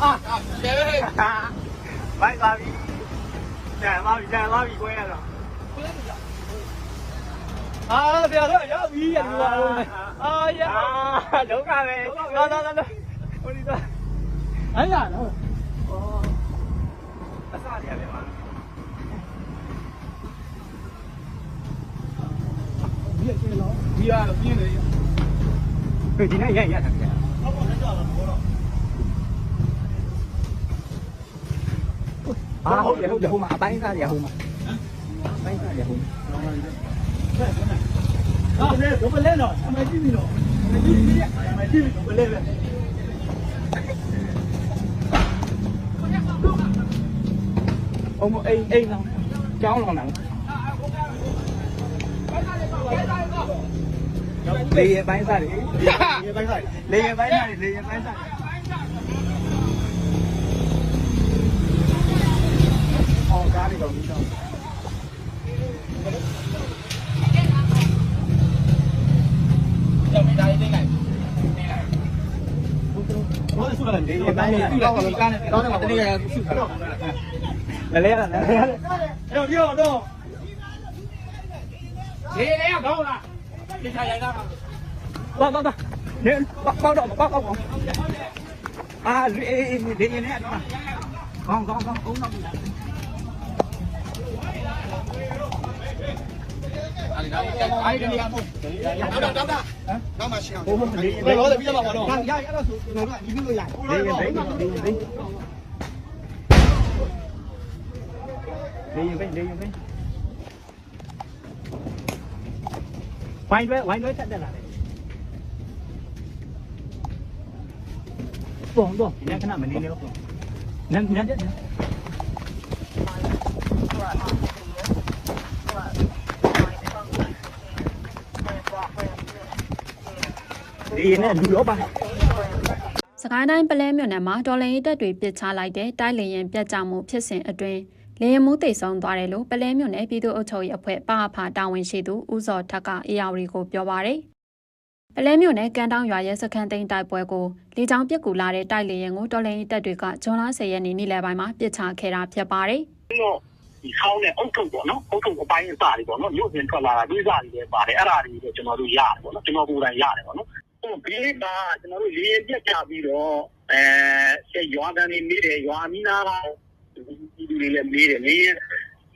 啊，啊，来，拉比，来，拉比，来，拉比过来的。啊，别说，要比呀，你！哎呀，走开呗，走走走走，我你走。哎呀，哦，那啥地方？别去了，别别那。对，今天也也挺好。Aku jauh jauh mak apa ini jauh mak. Apa ini jauh. Ah, kau boleh no, sama Jimmy no, sama Jimmy. Ông ấy ấy cháu lòng nặng. Lấy bánh ra lấy bánh ra lấy bánh ra lấy bánh ra. Vâng, vâng, vâng. Đến, bác, bác đậu, bác ông. À, đến, đến, đến, đến, đến, đến, đến, đến, đến, đến, đến, đến, đến, đến, đến, Quay với, quay với thật đây là Tuh, tuh. Ini kena mana ini? Nanti, nanti. ဒီနဲ့လူရောပါစကိုင်းတိုင်းပလဲမြို့နယ်မှာဒေါ်လင်ရေးတက်တွေပစ်ချလိုက်တဲ့တိုက်လင်ရင်ပြတ်ကျမှုဖြစ်စဉ်အတွင်းလေရင်မှုတိတ်ဆုံးသွားတယ်လို့ပလဲမြို့နယ်ပြည်သူ့အုပ်ချုပ်ရေးအဖွဲ့ပအဖာတာဝန်ရှိသူဦးစောထက်ကအေယာဝတီကိုပြောပါရယ်ပလဲမြို့နယ်ကန်တောင်းရွာရဲစခန်းသိမ်းတိုက်ပွဲကိုလေကြောင်းပြက်ကူလာတဲ့တိုက်လေရင်ကိုဒေါ်လင်ရေးတက်တွေကဂျွန်လ10ရက်နေ့နေ့လယ်ပိုင်းမှာပစ်ချခဲ့တာဖြစ်ပါရယ်ဒီဆောင်းနဲ့အုတ်ထုတ်ပေါ့နော်အုတ်ထုတ်အပိုင်းအစတွေပေါ့နော်မြို့ပြင်ထွက်လာတာဒီစတွေပဲပါတယ်အဲ့ဒါတွေကျွန်တော်တို့ရတယ်ပေါ့နော်ကျွန်တော်ကိုယ်တိုင်ရတယ်ပေါ့နော် ဟိုဘေးကကျွန်တော်တို့လေရင်ပြက်ကြပြီးတော့အဲဆက်ရွာကန်နေနေတယ်ရွာမီနာကဒီလူတွေလည်းနေတယ်နေရင်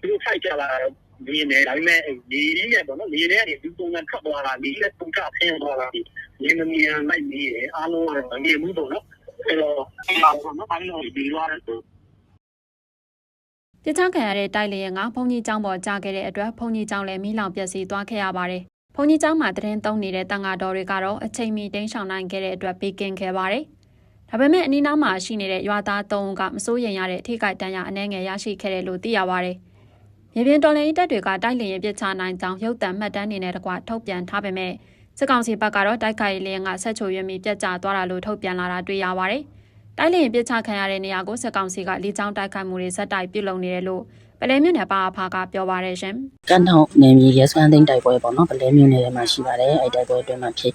သူတို့ဖိုက်ကြလာတော့နေနေဒါပေမဲ့ဒီရင်းနဲ့ပေါ့နော်နေနေကနေဒီပုံစံထွက်သွားတာဒီလက်ပုံကဖင်းသွားတာဒီနေမမြင်လိုက်နေတယ်အားလုံးကတော့နေမှုပေါ့နော်အဲ့တော့အဲ့တော့ပေါ့နော်အားလုံးဒီရွာတဲ့ပြစ်ချခံရတဲ့တိုက်လေရင်ကဘုံကြီးကျောင်းပေါ်ကြာခဲ့တဲ့အတွက်ဘုံကြီးကျောင်းလည်းမိလောင်ပျက်စီးသွားခဲ့ရပါတယ်။ ဘုံကြီးကျောင်းမှာတရင်သုံးနေတဲ့တန်ဃာတော်တွေကတော့အချိန်မီတင်းရှောင်နိုင်ခဲ့တဲ့အတွက်ပေးကင်းခဲ့ပါတယ်။ဒါပေမဲ့အနီးနားမှာရှိနေတဲ့ရွာသား၃ဦးကမစိုးရိမ်ရတဲ့ထိခိုက်ဒဏ်ရာအနှဲငယ်ရရှိခဲ့တယ်လို့သိရပါတယ်။မြေပြင်တော်လှန်ရေးတပ်တွေကတိုက်လေရင်ပစ်ချနိုင်ကြောင်းရုပ်သံမှတ်တမ်းတွေနဲ့တကွထုတ်ပြန်ထားပေမဲ့စစ်ကောင်စီဘက်ကတော့တိုက်ခိုက်ရေးလျင်ကဆက်ချိုရွမီပြက်ကျသွားတာလို့ထုတ်ပြန်လာတာတွေ့ရပါတယ်။တိုက်လျင်ပြစ်ချခံရတဲ့နေရာကိုစစ်ကောင်စီကလေကြောင်းတိုက်ခိုက်မှုတွေဇက်တိုက်ပြုလုပ်နေတယ်လို့ ပလဲမြို့နယ်ပါအဖကပြောပါရရှင်ကန်ထောင်နယ်မြေရဲစခန်းသိမ်းတိုက်ပွဲပေါ့နော်ပလဲမြို့နယ်ထဲမှာရှိပါတယ်အဲ့တိုက်ပွဲအတွင်းမှာဖြစ်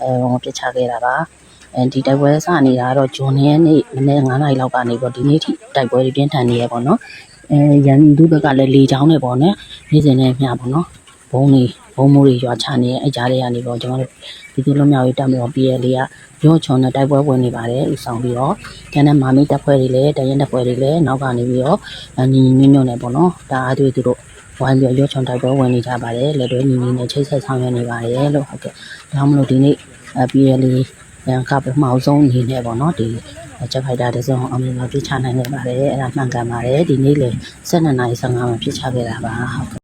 အဲဟိုပြစ်ချခဲ့တာပါအဲဒီတိုက်ပွဲစနေတာကတော့ဂျွန်ရဲ့နေ့မနေ့9နာရီလောက်ကနေပေါ့ဒီနေ့ထိတိုက်ပွဲတွေပြင်းထန်နေရပေါ့နော်အဲရန်သူဘက်ကလည်းလေချောင်းနဲ့ပေါ့နော်နေ့စဉ်နဲ့မျှပေါ့နော်ဘုံတွေ ဘုံမိုးတွေရွာချနေအဲ့ကြားတွေကနေပေါ့ကျွန်တော်တို့ဒီလိုလုံးမြောက်ရေးတက်မတော် PL ကရောချွန်တဲ့တိုက်ပွဲဝင်နေပါတယ်ဥဆောင်ပြီးတော့ကျန်တဲ့မာမီတပ်ဖွဲ့တွေလည်းတရင်တပ်ဖွဲ့တွေလည်းနောက်ကနေပြီးတော့ညီညီညွတ်ညွတ်နဲ့ပေါ့နော်ဒါအားတွေသူတို့ဝိုင်းပြီးရွှေချွန်တိုက်ပွဲဝင်နေကြပါတယ်လက်တွဲညီညီနဲ့ချိတ်ဆက်ဆောင်ရွက်နေပါတယ်လို့ဟုတ်ကဲ့ဒါမှမဟုတ်ဒီနေ့အ PL ရန်ကပထမဆုံးအနေနဲ့ပေါ့နော်ဒီချက်ဖိုက်တာတစ်စုံအောင်မြင်အောင်ပြချနိုင်ခဲ့ပါတယ်အဲ့ဒါမှန်ကန်ပါတယ်ဒီနေ့လေ12:15မှာပြချခဲ့တာပါဟုတ်